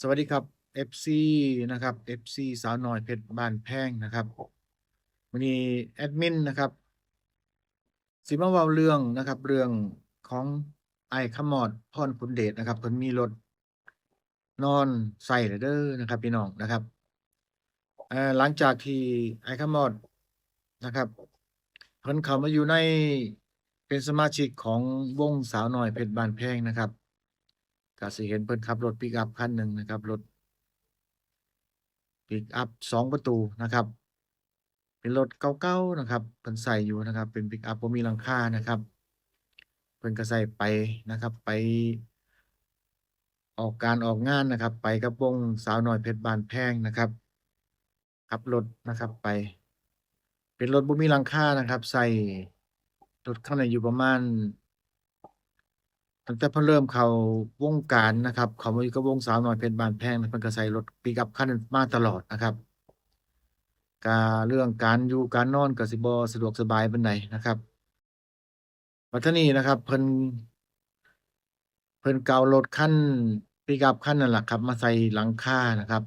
สวัสดีครับ FC นะครับ FC สาวน้อยเพชรบ้านแพงนะครับวันนี้แอดมินนะครับสิมาเว้าเรื่องนะครับ เรื่องของไอ้ขมอดพรขุนเดชนะครับเพิ่นมีรถนอนใส่เด้อนะครับ พี่น้องนะครับหลังจากที่ไอ้ขมอดนะครับเพิ่นเข้ามาอยู่ในเป็นสมาชิกของวงสาวน้อยเพชรบ้านแพงนะครับ ก็สิเห็นเพิ่นขับรถปิกอัปคันหนึ่งนะครับ รถปิกอัปสองประตูนะครับ เป็นรถเก่าๆนะครับเพิ่นใส่อยู่นะครับ เป็นปิกอัปบ่มีหลังคานะครับ เพิ่นก็ใส่ไปนะครับ ไป ออกการออกงานนะครับ ไปกับวงสาวน้อยเพชรบานแพงนะครับขับรถนะครับไป เป็นรถบ่มีหลังคานะครับ ใส่รถคันนี้อยู่ประมาณ ตั้งแต่เพิ่นเริ่มเข้าวงการนะครับ เขามาอยู่กับวงสาวน้อยเพชรบ้านแพงเพิ่นก็ใส่รถปิกอัปคันนั้นมาตลอดนะครับก็เรื่องการอยู่การนอนก็สิบ่สะดวกสบายปานใดนะครับบัดเทนี้นะครับ เพิ่นเพิ่นเก็เอารถคันปิกอัปคันนั่นล่ะครับ มาใส่หลังคานะครับ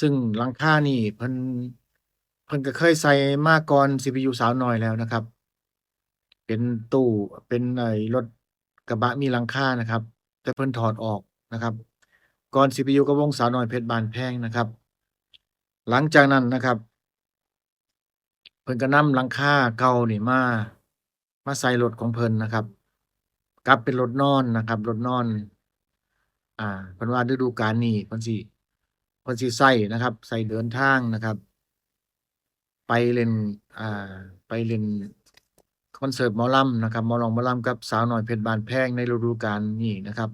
ซึ่งหลังคานี่เพิ่นเพิ่นก็เคยใส่มาก่อนสิไปอยู่สาวน้อยแล้วนะครับ เป็นตู้เป็นไอ้รถ กระบะมีหลังคานะครับ แต่เพิ่นถอดออกนะครับก่อนสิไปอยู่กับวงสาวน้อยเพชรบานแพงนะครับ หลังจากนั้นนะครับ เพิ่นก็นำหลังคาเก่านี่มามาใส่รถของเพิ่นนะครับ กลับเป็นรถนอนนะครับรถนอน อ่าเพิ่นว่าฤดูกาลนี้เพิ่นสิเพิ่นสิใช้นะครับใช้เดินทางนะครับ ไปเล่นอ่าไปเล่น อนเสิร์ตหมอลำนะครับหมอร้องหมอลำกับสาวหน้อยเพชรบานแพงในฤดูกาลนี้นะครับ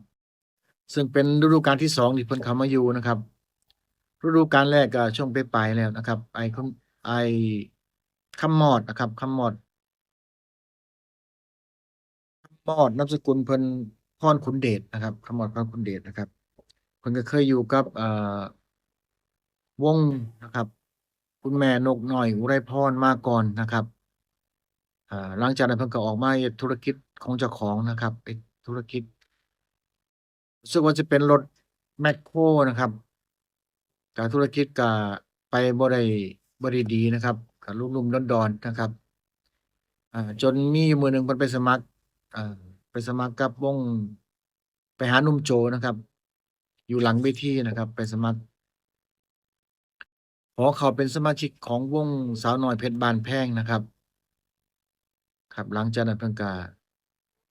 ซึ่งเป็นฤดูกาลที่2ที่เพิ่นเข้ามาอยู่นะครับฤดูกาลแรกก็ช่วงปลายแล้วนะครับ ไอ้คไอ้คำมอดนะครับคำมอดคำมอดนามสกุลเพิ่นพรขุนเดชนะครับคำมอดพรขุนเดชนะครับเพิ่นก็เคยอยู่กับเอ่อวงนะครับ คุณแม่นกหน้อยอุไรพรมาก่อนนะครับ อ่าหลังจากนั้นเพิ่นก็ออกมาเฮ็ดธุรกิจของเจ้าของนะครับ เป็นธุรกิจรู้สึกว่าจะเป็นรถแมคโครนะครับก็ธุรกิจก็ไปบ่ได้บ่ได้ดีนะครับก็ลุ่มๆดอนๆนะครับอ่าจนมีอยู่มื้อหนึ่งเพิ่นไปสมัครอ่าไปสมัครกับวงไปหาหนุ่มโจนะครับ อยู่หลังเวทีนะครับ ไปสมัครขอเขาเป็นสมาชิกของวงสาวน้อยเพชรบานแพงนะครับ ครับ หลังจากนั้นเพิ่นก็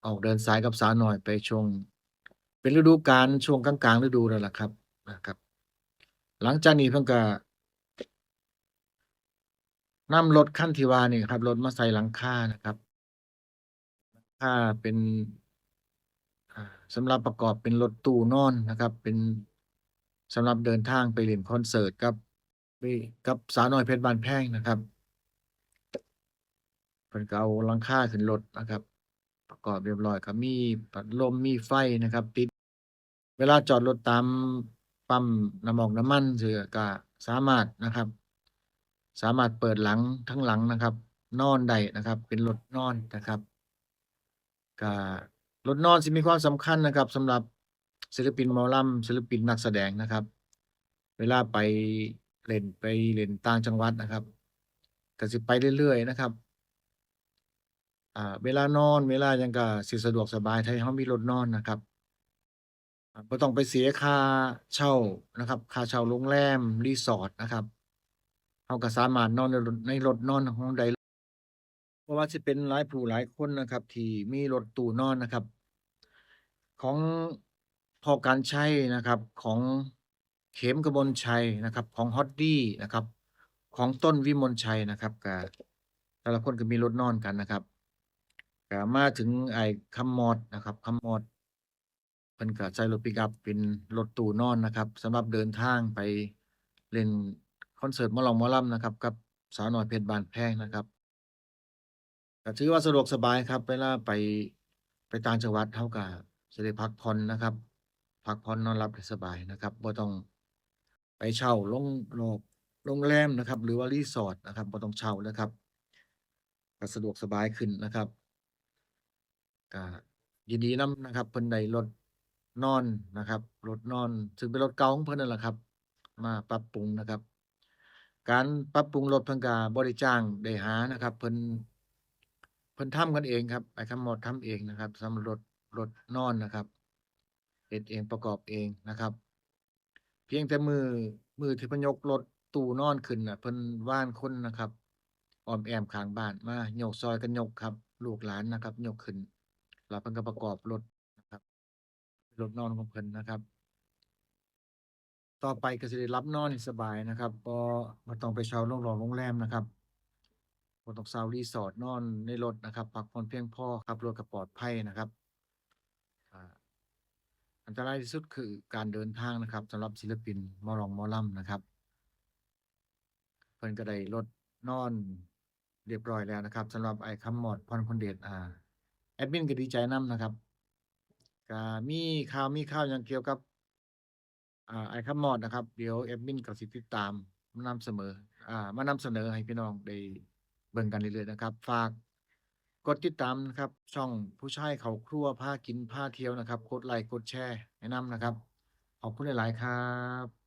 ออกเดินสายกับสาวน้อยไปช่วง เป็นฤดูกาลช่วงกลางๆฤดูนั่นแหละครับนะครับ หลังจากนี้เพิ่นก็นำรถคันที่ว่านี่ครับรถมาใส่หลังคานะครับหลังคาเป็นอ่าสำหรับประกอบเป็นรถตู้นอนนะครับ เป็นสำหรับเดินทางไปเล่นคอนเสิร์ตกับกับสาวน้อยเพชรบ้านแพงนะครับ เพิ่นก็เอาหลังคาขึ้นรถนะครับ ประกอบเรียบร้อยก็มีพัดลมมีไฟนะครับ ติด เวลาจอดรถตามปั๊มน้ำมอกน้ำมันจั่งซี้ก็สามารถนะครับ สามารถเปิดหลังทั้งหลังนะครับ นอนได้นะครับ เป็นรถนอนนะครับก็รถนอนสิมีความสำคัญนะครับสำหรับศิลปินมอลำศิลปินนักแสดงนะครับ เวลาไปเล่นไปเล่นต่างจังหวัดนะครับก็สิไปเรื่อยๆนะครับ อ่าเวลานอน เวลายังก็สิสะดวกสบายถ้าเรามีรถนอนนะครับอ่าบ่ต้องไปเสียค่าเช่านะครับ ค่าเช่าโรงแรม resort นะครับเราก็สามารถนอนในรถในรถนอนของใดเพราได้บ่ว่าสิเป็นหลายผู้หลายคนนะครับ ที่มีรถตู้นอนนะครับ ของพอกรรชัยนะครับของเข็มกมลชัยนะครับ ของฮอดดี้นะครับ ของต้นวิมลชัยนะครับกแต่ละคนก็มีรถนอนกันนะครับ ก็มาถึงไอ้คำมอดนะครับคำมอดเพิ่นก็ใช้รถปิกอัปเป็นรถตู้นอนนะครับสำหรับเดินทางไปเล่นคอนเสิร์ตหมอร้องมอลำนะครับ กับสาวน้อยเพชรบานแพงนะครับก็ถือว่าสะดวกสบายครับเวลาไปไปต่างจังหวัดเราก็สิได้พักผ่อนนะครับ พักผ่อนนอนหลับได้สบายนะครับบ่ต้องไปเช่าโรงโรงโรงแรมนะครับ หรือว่า resort นะครับบ่ต้องเช่านะครับก็สะดวกสบายขึ้นนะครับ ก็ยินดีน้ำนะครับ เพิ่นได้รถนอนนะครับรถนอน ซึ่งเป็นรถเก่าของเพิ่นนั่นแหละครับ มาปรับปรุงนะครับ การปรับปรุงรถเพิ่นก็บ่ได้จ้างได้หานะครับ เพิ่นเพิ่นทำกันเองครับไอ้คำหมดทำเองนะครับสำหรับรถรถนอนนะครับเฮ็ดเองประกอบเองนะครับ เพียงแต่มือมือที่พนยกรถตู้นอนขึ้นน่ะ เพิ่นว่านคนนะครับออมแอมข้างบ้านมาโยกซอยกันยกครับ ลูกหลานนะครับยกขึ้น แล้วเพิ่นก็ประกอบรถนะครับรถนอนของเพิ่นนะครับ ต่อไปก็สิได้หลับนอนสบายนะครับบ่บ่ต้องไปเช่าโรงรอโรงแรมนะครับบ่ต้องเช่า resort นอนในรถนะครับพักผ่อนเพียงพอขับรถก็ปลอดภัยนะครับอันตรายที่สุดคือการเดินทางนะครับสำหรับศิลปินมอร้องมอรำนะครับ เพิ่นก็ได้รถนอนเรียบร้อยแล้วนะครับสำหรับไอ้คำมอดพรพลเดชอ่า แอดมินก็ดีใจนำนะครับก็มีข่าวมีข่าวหยังเกี่ยวกับอ่าไอคำมอดนะครับ เดี๋ยวแอดมินก็สิติดตามมานำเสมอ อ่า มานำเสนอให้พี่น้องได้เบิ่งกันเรื่อยๆนะครับ ฝากกดติดตามนะครับ ช่องผู้ชายเขาครัวพากินพาเที่ยวนะครับกดไลก์กดแชร์ให้นำนะครับ ขอบคุณหลายๆครับ